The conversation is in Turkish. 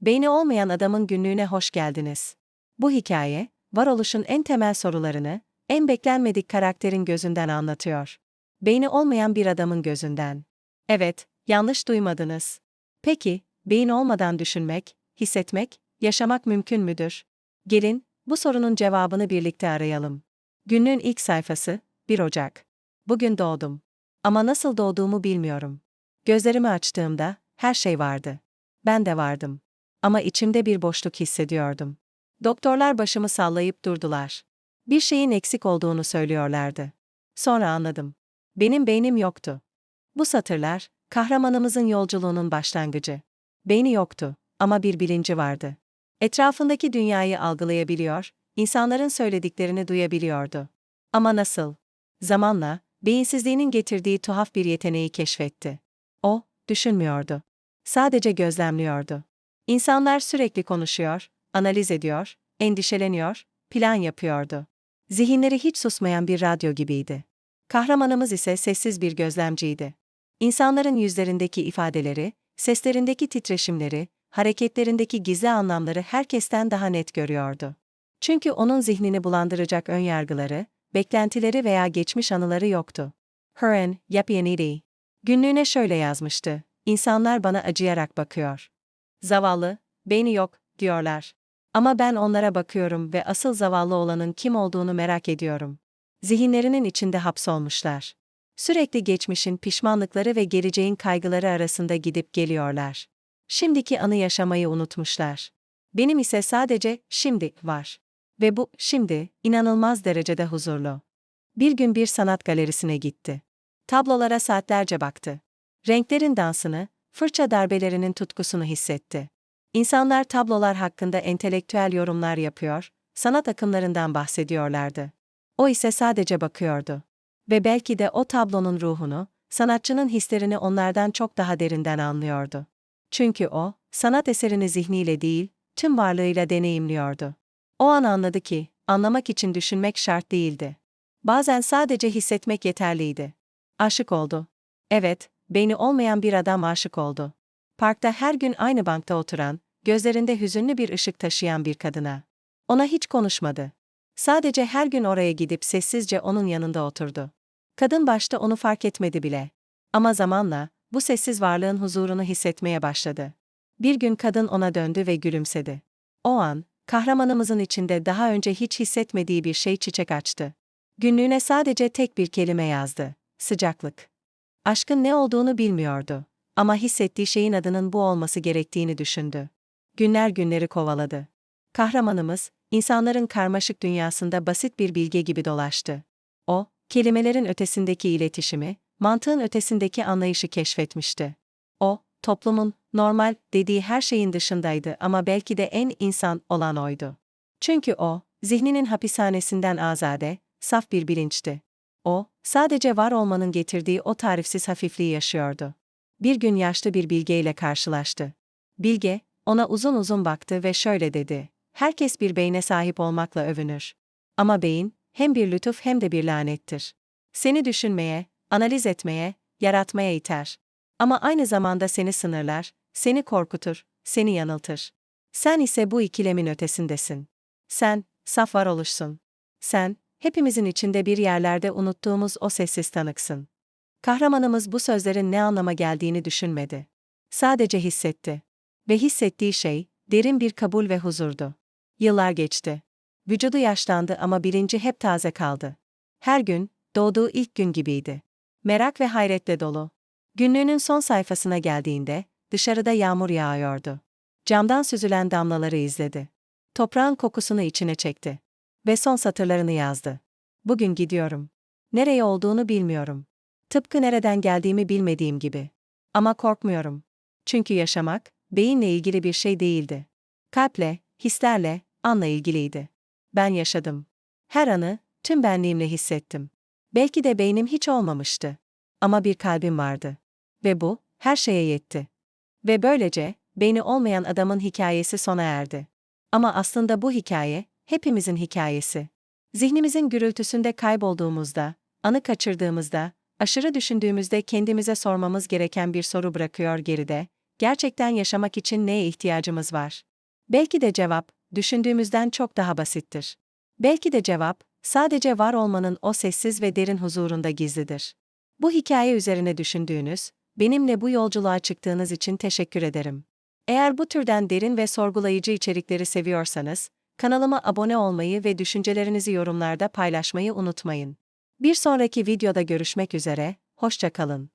Beyni olmayan adamın günlüğüne hoş geldiniz. Bu hikaye, varoluşun en temel sorularını, en beklenmedik karakterin gözünden anlatıyor. Beyni olmayan bir adamın gözünden. Evet, yanlış duymadınız. Peki, beyin olmadan düşünmek, hissetmek, yaşamak mümkün müdür? Gelin, bu sorunun cevabını birlikte arayalım. Günlüğün ilk sayfası, 1 Ocak. Bugün doğdum. Ama nasıl doğduğumu bilmiyorum. Gözlerimi açtığımda, her şey vardı. Ben de vardım. Ama içimde bir boşluk hissediyordum. Doktorlar başımı sallayıp durdular. Bir şeyin eksik olduğunu söylüyorlardı. Sonra anladım. Benim beynim yoktu. Bu satırlar, kahramanımızın yolculuğunun başlangıcı. Beyni yoktu ama bir bilinci vardı. Etrafındaki dünyayı algılayabiliyor, insanların söylediklerini duyabiliyordu. Ama nasıl? Zamanla, beyinsizliğinin getirdiği tuhaf bir yeteneği keşfetti. O, düşünmüyordu. Sadece gözlemliyordu. İnsanlar sürekli konuşuyor, analiz ediyor, endişeleniyor, plan yapıyordu. Zihinleri hiç susmayan bir radyo gibiydi. Kahramanımız ise sessiz bir gözlemciydi. İnsanların yüzlerindeki ifadeleri, seslerindeki titreşimleri, hareketlerindeki gizli anlamları herkesten daha net görüyordu. Çünkü onun zihnini bulandıracak önyargıları, beklentileri veya geçmiş anıları yoktu. Huren, Yapyenidi. Günlüğüne şöyle yazmıştı. İnsanlar bana acıyarak bakıyor. Zavallı, beyni yok, diyorlar. Ama ben onlara bakıyorum ve asıl zavallı olanın kim olduğunu merak ediyorum. Zihinlerinin içinde hapsolmuşlar. Sürekli geçmişin pişmanlıkları ve geleceğin kaygıları arasında gidip geliyorlar. Şimdiki anı yaşamayı unutmuşlar. Benim ise sadece şimdi var. Ve bu şimdi inanılmaz derecede huzurlu. Bir gün bir sanat galerisine gitti. Tablolara saatlerce baktı. Renklerin dansını, fırça darbelerinin tutkusunu hissetti. İnsanlar tablolar hakkında entelektüel yorumlar yapıyor, sanat akımlarından bahsediyorlardı. O ise sadece bakıyordu. Ve belki de o tablonun ruhunu, sanatçının hislerini onlardan çok daha derinden anlıyordu. Çünkü o, sanat eserini zihniyle değil, tüm varlığıyla deneyimliyordu. O an anladı ki, anlamak için düşünmek şart değildi. Bazen sadece hissetmek yeterliydi. Aşık oldu. Evet, beyni olmayan bir adam aşık oldu. Parkta her gün aynı bankta oturan, gözlerinde hüzünlü bir ışık taşıyan bir kadına. Ona hiç konuşmadı. Sadece her gün oraya gidip sessizce onun yanında oturdu. Kadın başta onu fark etmedi bile. Ama zamanla, bu sessiz varlığın huzurunu hissetmeye başladı. Bir gün kadın ona döndü ve gülümsedi. O an, kahramanımızın içinde daha önce hiç hissetmediği bir şey çiçek açtı. Günlüğüne sadece tek bir kelime yazdı. Sıcaklık. Aşkın ne olduğunu bilmiyordu. Ama hissettiği şeyin adının bu olması gerektiğini düşündü. Günler günleri kovaladı. Kahramanımız, insanların karmaşık dünyasında basit bir bilge gibi dolaştı. O, kelimelerin ötesindeki iletişimi, mantığın ötesindeki anlayışı keşfetmişti. O, toplumun normal dediği her şeyin dışındaydı ama belki de en insan olan oydu. Çünkü o, zihninin hapishanesinden azade, saf bir bilinçti. O, sadece var olmanın getirdiği o tarifsiz hafifliği yaşıyordu. Bir gün yaşlı bir bilgeyle karşılaştı. Bilge, ona uzun uzun baktı ve şöyle dedi. Herkes bir beyne sahip olmakla övünür. Ama beyin, hem bir lütuf hem de bir lanettir. Seni düşünmeye, analiz etmeye, yaratmaya iter. Ama aynı zamanda seni sınırlar, seni korkutur, seni yanıltır. Sen ise bu ikilemin ötesindesin. Sen, saf varoluşsun. Sen, hepimizin içinde bir yerlerde unuttuğumuz o sessiz tanıksın. Kahramanımız bu sözlerin ne anlama geldiğini düşünmedi. Sadece hissetti. Ve hissettiği şey, derin bir kabul ve huzurdu. Yıllar geçti. Vücudu yaşlandı ama bilinci hep taze kaldı. Her gün, doğduğu ilk gün gibiydi. Merak ve hayretle dolu. Günlüğünün son sayfasına geldiğinde, dışarıda yağmur yağıyordu. Camdan süzülen damlaları izledi. Toprağın kokusunu içine çekti. Ve son satırlarını yazdı. Bugün gidiyorum. Nereye olduğunu bilmiyorum. Tıpkı nereden geldiğimi bilmediğim gibi. Ama korkmuyorum. Çünkü yaşamak, beyinle ilgili bir şey değildi. Kalple, hislerle, anla ilgiliydi. Ben yaşadım. Her anı, tüm benliğimle hissettim. Belki de beynim hiç olmamıştı. Ama bir kalbim vardı. Ve bu, her şeye yetti. Ve böylece, beyni olmayan adamın hikayesi sona erdi. Ama aslında bu hikaye, hepimizin hikayesi. Zihnimizin gürültüsünde kaybolduğumuzda, anı kaçırdığımızda, aşırı düşündüğümüzde kendimize sormamız gereken bir soru bırakıyor geride. gerçekten yaşamak için neye ihtiyacımız var? Belki de cevap, düşündüğümüzden çok daha basittir. Belki de cevap, sadece var olmanın o sessiz ve derin huzurunda gizlidir. Bu hikaye üzerine düşündüğünüz, benimle bu yolculuğa çıktığınız için teşekkür ederim. Eğer bu türden derin ve sorgulayıcı içerikleri seviyorsanız, kanalıma abone olmayı ve düşüncelerinizi yorumlarda paylaşmayı unutmayın. Bir sonraki videoda görüşmek üzere, hoşça kalın.